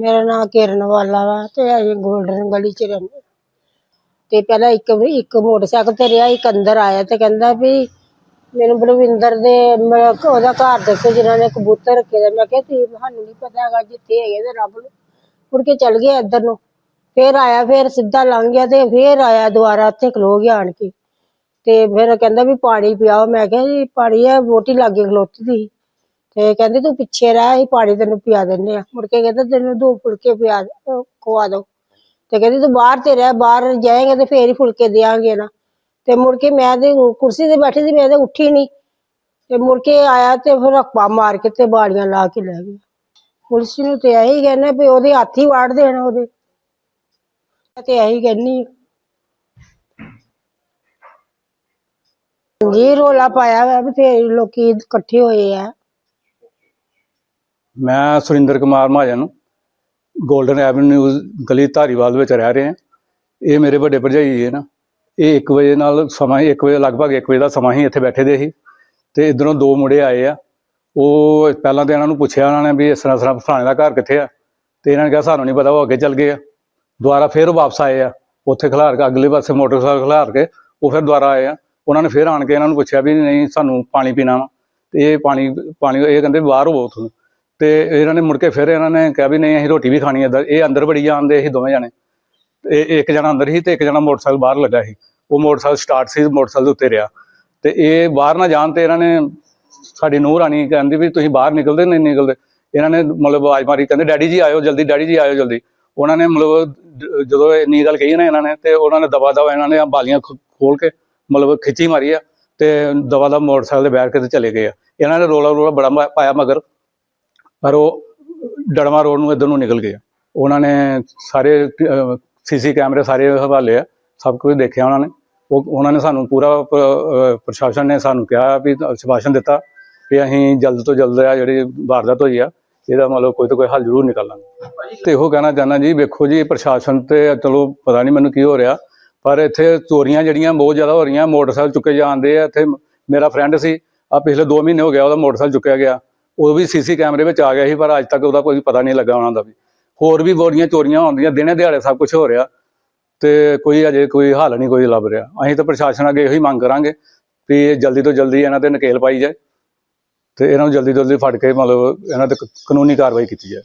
ਮੇਰਾ ਨਾਮ ਕਿਰਨ ਵਾਲਾ ਵਾ ਤੇ ਅਸੀਂ ਗੋਲਡਨ ਗਲੀ ਚ ਰਹਿੰਦੇ ਤੇ ਪਹਿਲਾਂ ਇੱਕ ਇੱਕ ਮੋਟਰਸਾਈਕਲ ਤੇ ਰਿਹਾ, ਇੱਕ ਅੰਦਰ ਆਇਆ ਤੇ ਕਹਿੰਦਾ ਵੀ ਮੈਨੂੰ ਬਲਵਿੰਦਰ ਦੇ ਮੈਂ ਕਿਹਾ ਉਹਦਾ ਘਰ ਦੱਸੋ ਜਿਨ੍ਹਾਂ ਨੇ ਕਬੂਤਰ ਰੱਖੇ ਦੇ। ਮੈਂ ਕਿਹਾ ਤੇ ਸਾਨੂੰ ਨਹੀਂ ਪਤਾ ਹੈਗਾ ਜਿੱਥੇ ਹੈਗੇ ਤੇ ਰੱਬ ਨੂੰ। ਮੁੜ ਕੇ ਚੱਲ ਗਿਆ ਇੱਧਰ ਨੂੰ। ਫੇਰ ਆਇਆ, ਫੇਰ ਸਿੱਧਾ ਲੰਘ ਗਿਆ ਤੇ ਫੇਰ ਆਇਆ ਦੁਬਾਰਾ ਉੱਥੇ ਖਲੋ ਗਿਆ ਆਣ ਕੇ। ਤੇ ਫਿਰ ਕਹਿੰਦਾ ਵੀ ਪਾਣੀ ਪਿਆਓ। ਮੈਂ ਕਿਹਾ ਜੀ, ਪਾਣੀ ਆ ਵੋਟੀ ਲਾਗੇ ਖਲੋਤੀ ਦੀ ਤੇ ਕਹਿੰਦੇ ਤੂੰ ਪਿੱਛੇ ਰਹਿ, ਅਸੀਂ ਪਾਣੀ ਤੈਨੂੰ ਪਿਆ ਦਿੰਦੇ ਆ ਮੁੜ ਕੇ ਕਹਿੰਦਾ ਤੈਨੂੰ ਦੋ ਫੁਲਕੇ ਪਿਆ ਖਵਾ ਦੋ। ਤੇ ਕਹਿੰਦੀ ਤੂੰ ਬਾਹਰ ਤੇ ਰਹਿ, ਬਾਹਰ ਜਾਏਂਗੇ ਤੇ ਫੇਰ ਹੀ ਫੁਲਕੇ ਦੇਾਂਗੇ ਨਾ। ਤੇ ਮੁੜ ਕੇ ਮੈਂ ਤੇ ਕੁਰਸੀ ਤੇ ਬੈਠੀ ਸੀ, ਮੈਂ ਤੇ ਉੱਠੀ ਨਹੀਂ। ਤੇ ਮੁੜ ਕੇ ਆਇਆ ਤੇ ਫਿਰ ਹੱਪਾ ਮਾਰ ਕੇ ਤੇ ਬਾੜੀਆਂ ਲਾ ਕੇ ਲੈ ਗਿਆ। ਪੁਲਿਸ ਨੂੰ ਤੇ ਇਹੀ ਕਹਿੰਦੇ ਵੀ ਉਹਦੇ ਹੱਥ ਹੀ ਵਾੜ ਦੇਣਾ ਉਹਦੇ। ਮੈਂ ਤੇ ਇਹੀ ਕਹਿੰਨੀ ਜੀ ਰੋਲਾ ਪਾਇਆ ਵਾ ਬਥੇਰੇ ਲੋਕੀ ਇਕੱਠੇ ਹੋਏ ਆ। ਮੈਂ ਸੁਰਿੰਦਰ ਕੁਮਾਰ ਮਹਾਜਨ 골ਡਨ ਐਵਨਿਊ ਗਲੀ ਧਾਰੀਵਾਲ ਵਿੱਚ ਰਹਿ ਰਹੇ ਹਾਂ। ਇਹ ਮੇਰੇ ਵੱਡੇ ਭਰਜਾਈ ਹੈ ਨਾ। ਇਹ 1 ਵਜੇ ਨਾਲ ਸਮਾਂ ਹੀ 1 ਵਜੇ, ਲਗਭਗ 1 ਵਜੇ ਦਾ ਸਮਾਂ ਹੀ ਇੱਥੇ ਬੈਠੇ ਦੇ ਸੀ। ਤੇ ਇਧਰੋਂ ਦੋ ਮੁੰਡੇ ਆਏ ਆ। ਉਹ ਪਹਿਲਾਂ ਤਾਂ ਇਹਨਾਂ ਨੂੰ ਪੁੱਛਿਆ ਉਹਨਾਂ ਨੇ ਵੀ ਇਸ ਤਰ੍ਹਾਂ, ਇਸ ਫਲਾਣੇ ਦਾ ਘਰ ਕਿੱਥੇ ਆ? ਤੇ ਇਹਨਾਂ ਨੇ ਕਿਹਾ ਸਾਨੂੰ ਨਹੀਂ ਪਤਾ, ਉਹ ਅੱਗੇ ਚੱਲ ਗਏ ਆ। ਦੁਬਾਰਾ ਫਿਰ ਵਾਪਸ ਆਏ ਆ। ਉੱਥੇ ਖਿਲਾਰ ਕੇ, ਅਗਲੇ ਪਾਸੇ ਮੋਟਰਸਾਈਕਲ ਖਿਲਾਰ ਕੇ, ਉਹ ਫਿਰ ਦੁਬਾਰਾ ਆਏ ਆ। ਉਹਨਾਂ ਨੇ ਫਿਰ ਆਣ ਕੇ ਇਹਨਾਂ ਨੂੰ ਪੁੱਛਿਆ ਵੀ ਨਹੀਂ, ਸਾਨੂੰ ਪਾਣੀ ਪੀਣਾ ਵਾ। ਤੇ ਇਹ ਪਾਣੀ ਪਾਣੀ, ਇਹ ਕਹਿੰਦੇ ਬਾਹਰ ਹੋਵੋ ਤੁਸੀਂ ਤੇ ਇਹਨਾਂ ਨੇ ਮੁੜ ਕੇ ਫਿਰ ਇਹਨਾਂ ਨੇ ਕਿਹਾ ਵੀ ਨਹੀਂ, ਅਸੀਂ ਰੋਟੀ ਵੀ ਖਾਣੀ ਹੈ ਇੱਧਰ। ਇਹ ਅੰਦਰ ਬੜੀ ਜਾਂਦੇ ਸੀ ਦੋਵੇਂ ਜਣੇ। ਤੇ ਇਹ ਇੱਕ ਜਣਾ ਅੰਦਰ ਸੀ ਤੇ ਇੱਕ ਜਣਾ ਮੋਟਰਸਾਈਕਲ ਬਾਹਰ ਲੱਗਾ ਸੀ। ਉਹ ਮੋਟਰਸਾਈਕਲ ਸਟਾਰਟ ਸੀ, ਮੋਟਰਸਾਈਕਲ ਦੇ ਉੱਤੇ ਰਿਹਾ। ਤੇ ਇਹ ਬਾਹਰ ਨਾ ਜਾਣ ਤੇ ਇਹਨਾਂ ਨੇ ਸਾਡੀ ਨੂੰਹ ਰਾਣੀ ਕਹਿੰਦੀ ਵੀ ਤੁਸੀਂ ਬਾਹਰ ਨਿਕਲਦੇ, ਨਹੀਂ ਨਿਕਲਦੇ। ਇਹਨਾਂ ਨੇ ਮਤਲਬ ਆਵਾਜ਼ ਮਾਰੀ, ਕਹਿੰਦੇ, ਡੈਡੀ ਜੀ ਆਇਓ ਜਲਦੀ, ਡੈਡੀ ਜੀ ਆਇਓ ਜਲਦੀ। ਉਹਨਾਂ ਨੇ ਮਤਲਬ ਜ- ਜਦੋਂ ਇੰਨੀ ਗੱਲ ਕਹੀ ਨਾ ਇਹਨਾਂ ਨੇ, ਤੇ ਉਹਨਾਂ ਨੇ ਦਵਾ ਦਵਾ ਇਹਨਾਂ ਨੇ ਬਾਲੀਆਂ ਖ- ਖੋਲ ਕੇ ਮਤਲਬ ਖਿੱਚੀ ਮਾਰੀ ਆ ਤੇ ਦਵਾ ਦਾ ਮੋਟਰਸਾਈਕਲ ਤੇ ਬੈਠ ਕੇ ਤੇ ਚਲੇ ਗਏ ਆ। ਇਹਨਾਂ ਨੇ ਰੋਲਾ ਰੋਲਾ ਬੜਾ ਪਾਇਆ ਮਗਰ। ਪਰ ਉਹ ਡੜਮਾ ਰੋਡ ਨੂੰ ਇਧਰ ਨੂੰ ਨਿਕਲ ਗਿਆ ਉਹਨਾਂ ਨੇ ਸਾਰੇ ਸੀਸੀ ਕੈਮਰੇ ਸਾਰੇ ਹਵਾਲੇ ਆ, ਸਭ ਕੁਝ ਦੇਖਿਆ ਉਹਨਾਂ ਨੇ। ਉਹ, ਉਹਨਾਂ ਨੇ ਸਾਨੂੰ ਪੂਰਾ ਪ੍ਰਸ਼ਾਸਨ ਨੇ ਸਾਨੂੰ ਕਿਹਾ ਵੀ ਸ਼ਿਵਾਸ਼ਨ ਦਿੱਤਾ ਕਿ ਅਸੀਂ ਜਲਦ ਤੋਂ ਜਲਦ ਆ, ਜਿਹੜੀ ਵਾਰਦਾਤ ਹੋਈ ਆ, ਇਹਦਾ ਮਤਲਬ ਕੋਈ ਤਾਂ ਕੋਈ ਹੱਲ ਜ਼ਰੂਰ ਨਿਕਾਲਾਂਗੇ। ਤੇ ਇਹੋ ਕਹਿਣਾ ਚਾਹੁੰਦਾ ਜੀ, ਵੇਖੋ ਜੀ, ਪ੍ਰਸ਼ਾਸਨ ਤੇ ਚਲੋ ਪਤਾ ਨਹੀਂ ਮੈਨੂੰ ਕੀ ਹੋ ਰਿਹਾ, ਪਰ ਇੱਥੇ ਚੋਰੀਆਂ ਜਿਹੜੀਆਂ ਬਹੁਤ ਜ਼ਿਆਦਾ ਹੋ ਰਹੀਆਂ, ਮੋਟਰਸਾਈਕਲ ਚੁੱਕੇ ਜਾਂਦੇ ਆ, ਇੱਥੇ ਮੇਰਾ ਫਰੈਂਡ ਸੀ ਆ ਪਿਛਲੇ 2 ਮਹੀਨੇ ਹੋ ਗਿਆ, ਉਹਦਾ ਮੋਟਰਸਾਈਕਲ ਚੁੱਕਿਆ ਗਿਆ। ਉਹ ਵੀ ਸੀਸੀ ਕੈਮਰੇ ਵਿੱਚ ਆ ਗਿਆ ਸੀ, ਪਰ ਅੱਜ ਤੱਕ ਉਹਦਾ ਕੋਈ ਪਤਾ ਨਹੀਂ ਲੱਗਾ ਉਹਨਾਂ ਦਾ ਵੀ। ਹੋਰ ਵੀ ਬੜੀਆਂ ਚੋਰੀਆਂ ਹੁੰਦੀਆਂ, ਦਿਨੇ ਦਿਹਾੜੇ ਸਭ ਕੁਝ ਹੋ ਰਿਹਾ। ਤੇ ਕੋਈ ਅਜੇ ਕੋਈ ਹੱਲ ਨਹੀਂ, ਕੋਈ ਲੱਭ ਰਿਹਾ। ਅਸੀਂ ਤਾਂ ਪ੍ਰਸ਼ਾਸਨ ਅੱਗੇ ਇਹੀ ਮੰਗ ਕਰਾਂਗੇ ਵੀ ਇਹ ਜਲਦੀ ਤੋਂ ਜਲਦੀ ਇਹਨਾਂ ਤੇ ਨਕੇਲ ਪਾਈ ਜਾਏ ਤੇ ਇਹਨਾਂ ਨੂੰ ਜਲਦੀ ਤੋਂ ਜਲਦੀ ਫੜ ਕੇ ਮਤਲਬ ਇਹਨਾਂ ਤੇ ਕਾਨੂੰਨੀ ਕਾਰਵਾਈ ਕੀਤੀ ਜਾਏ।